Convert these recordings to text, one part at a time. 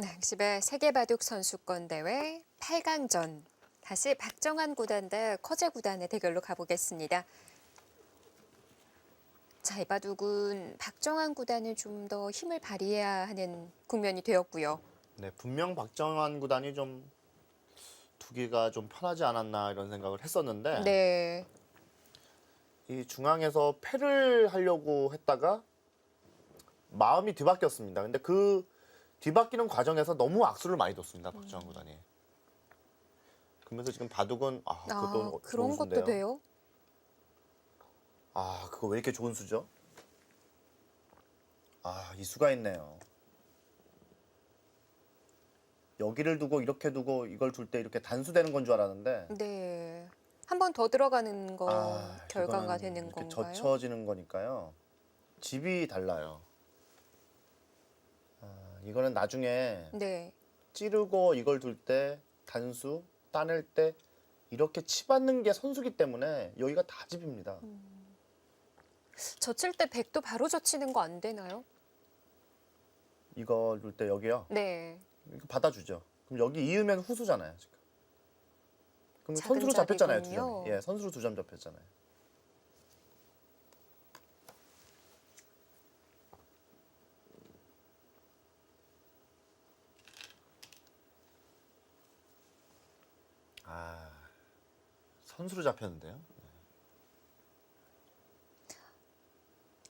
네, 10회 세계바둑 선수권 대회 8강전. 다시 박정환 구단 대 커제 구단의 대결로 가보겠습니다. 자, 이 바둑은 박정환 구단은 좀더 힘을 발휘해야 하는 국면이 되었고요. 네, 분명 박정환 구단이 좀 두기가 좀 편하지 않았나 이런 생각을 했었는데 네. 이 중앙에서 패를 하려고 했다가 마음이 뒤바뀌었습니다. 근데 그 뒤바뀌는 과정에서 너무 악수를 많이 뒀습니다. 박정환 구단이. 그러면서 지금 바둑은 아, 아, 그것도 그런 좋은 것도 수인데요. 돼요? 아, 그거 왜 이렇게 좋은 수죠? 아, 이 수가 있네요. 여기를 두고 이렇게 두고 이걸 둘때 이렇게 단수되는 건 줄 알았는데 네. 한 번 더 들어가는 거 아, 결과가 이거는 되는 이렇게 건가요? 젖혀지는 거니까요. 집이 달라요. 아, 이거는 나중에 네. 찌르고 이걸 둘 때 단수 따낼 때 이렇게 치받는 게 선수기 때문에 여기가 다 집입니다. 젖힐 때 백도 바로 젖히는 거 안 되나요? 이걸 둘 때 여기요. 네. 이거 받아주죠. 그럼 여기 이으면 후수잖아요. 지금. 그럼 작은 선수로 잡혔잖아요. 두 자리군요. 점. 예, 선수로 두 점 잡혔잖아요. 선수로 잡혔는데요.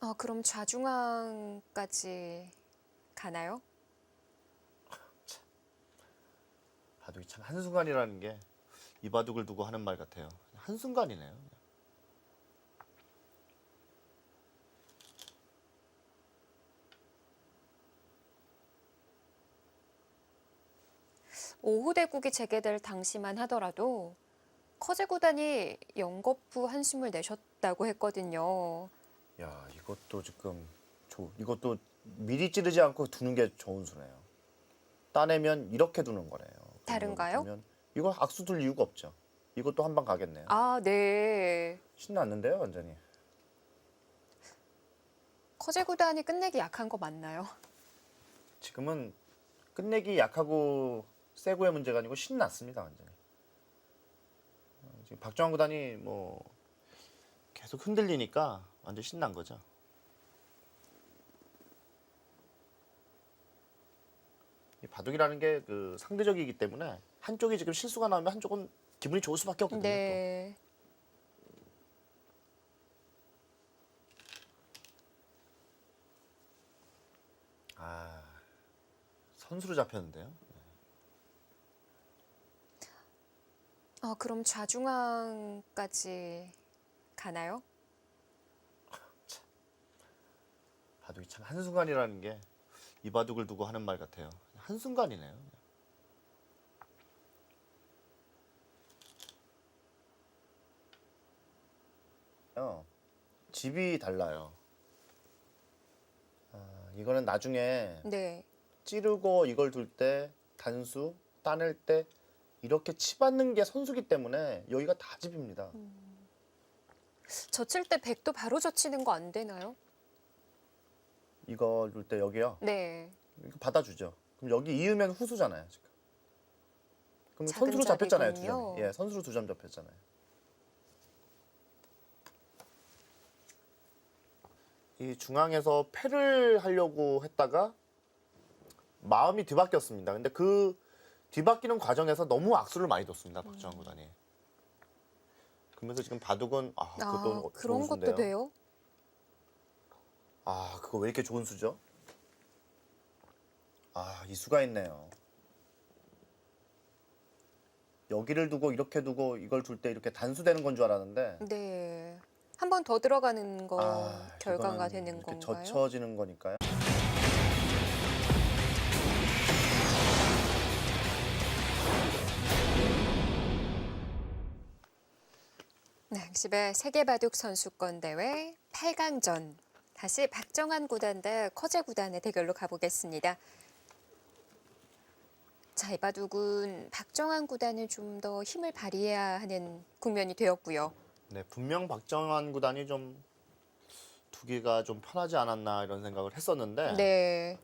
아, 그럼 좌중앙까지 가나요? 바둑이 참 한순간이라는 게 이 바둑을 두고 하는 말 같아요. 한순간이네요. 오후 대국이 재개될 당시만 하더라도 커제 구단이 연거푸 한숨을 내셨다고 했거든요. 야, 이것도 지금 조, 이것도 미리 찌르지 않고 두는 게 좋은 수네요. 따내면 이렇게 두는 거네요. 다른가요? 그러면 이거 악수 둘 이유가 없죠. 이것도 한 방 가겠네요. 아, 네. 신났는데요, 완전히. 커제 구단이 끝내기 약한 거 맞나요? 지금은 끝내기 약하고 세고의 문제가 아니고 신났습니다, 완전히. 어, 지금 박정환 구단이 뭐 계속 흔들리니까 완전 신난 거죠. 이 바둑이라는 게 그 상대적이기 때문에 한쪽이 지금 실수가 나오면 한쪽은 기분이 좋을 수밖에 없거든요. 네. 또. 아 선수로 잡혔는데요. 아, 그럼 좌중앙까지 가나요? 바둑이 참 한순간이라는 게 이 바둑을 두고 하는 말 같아요. 한순간이네요. 어, 집이 달라요. 아, 이거는 나중에 네. 찌르고 이걸 둘 때 단수 따낼 때 이렇게 치받는 게 선수기 때문에 여기가 다 집입니다. 젖힐 때 백도 바로 젖히는 거 안 되나요? 이걸 둘때 여기요. 네. 이거 받아주죠. 그럼 여기 이으면 후수잖아요, 지금. 그럼 작은 선수로 잡혔잖아요, 두 자리군요. 점. 예, 선수로 두 점 잡혔잖아요. 이 중앙에서 패를 하려고 했다가 마음이 뒤바뀌었습니다. 근데 그 뒤바뀌는 과정에서 너무 악수를 많이 뒀습니다, 박정환 구단이. 그러면서 지금 바둑은 아, 아, 그것도 그런 좋은 것도 수인데요. 돼요? 아, 그거 왜 이렇게 좋은 수죠? 아, 이 수가 있네요. 여기를 두고 이렇게 두고 이걸 둘때 이렇게 단수되는 건 줄 알았는데 네. 한 번 더 들어가는 거 아, 결과가 이거는 되는 이렇게 건가요? 젖혀지는 거니까요. 네, 10회 세계바둑 선수권 대회 8강전. 다시 박정환 구단 대 커제 구단의 대결로 가보겠습니다. 자, 이 바둑은 박정환 구단은 좀더 힘을 발휘해야 하는 국면이 되었고요. 네, 분명 박정환 구단이 좀 두기가 좀 편하지 않았나 이런 생각을 했었는데 네.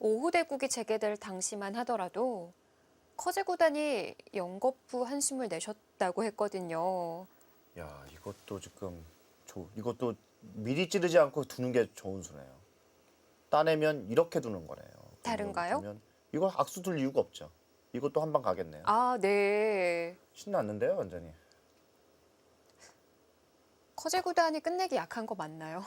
오후 대국이 재개될 당시만 하더라도 커제 구단이 연거푸 한숨을 내셨다고 했거든요. 야 이것도 지금 조, 이것도 미리 찌르지 않고 두는 게 좋은 수네요. 따내면 이렇게 두는 거네요. 다른가요? 두면 이거 악수 둘 이유가 없죠. 이것도 한 방 가겠네요. 아, 네. 신났는데요, 완전히. 커제 구단이 끝내기 약한 거 맞나요?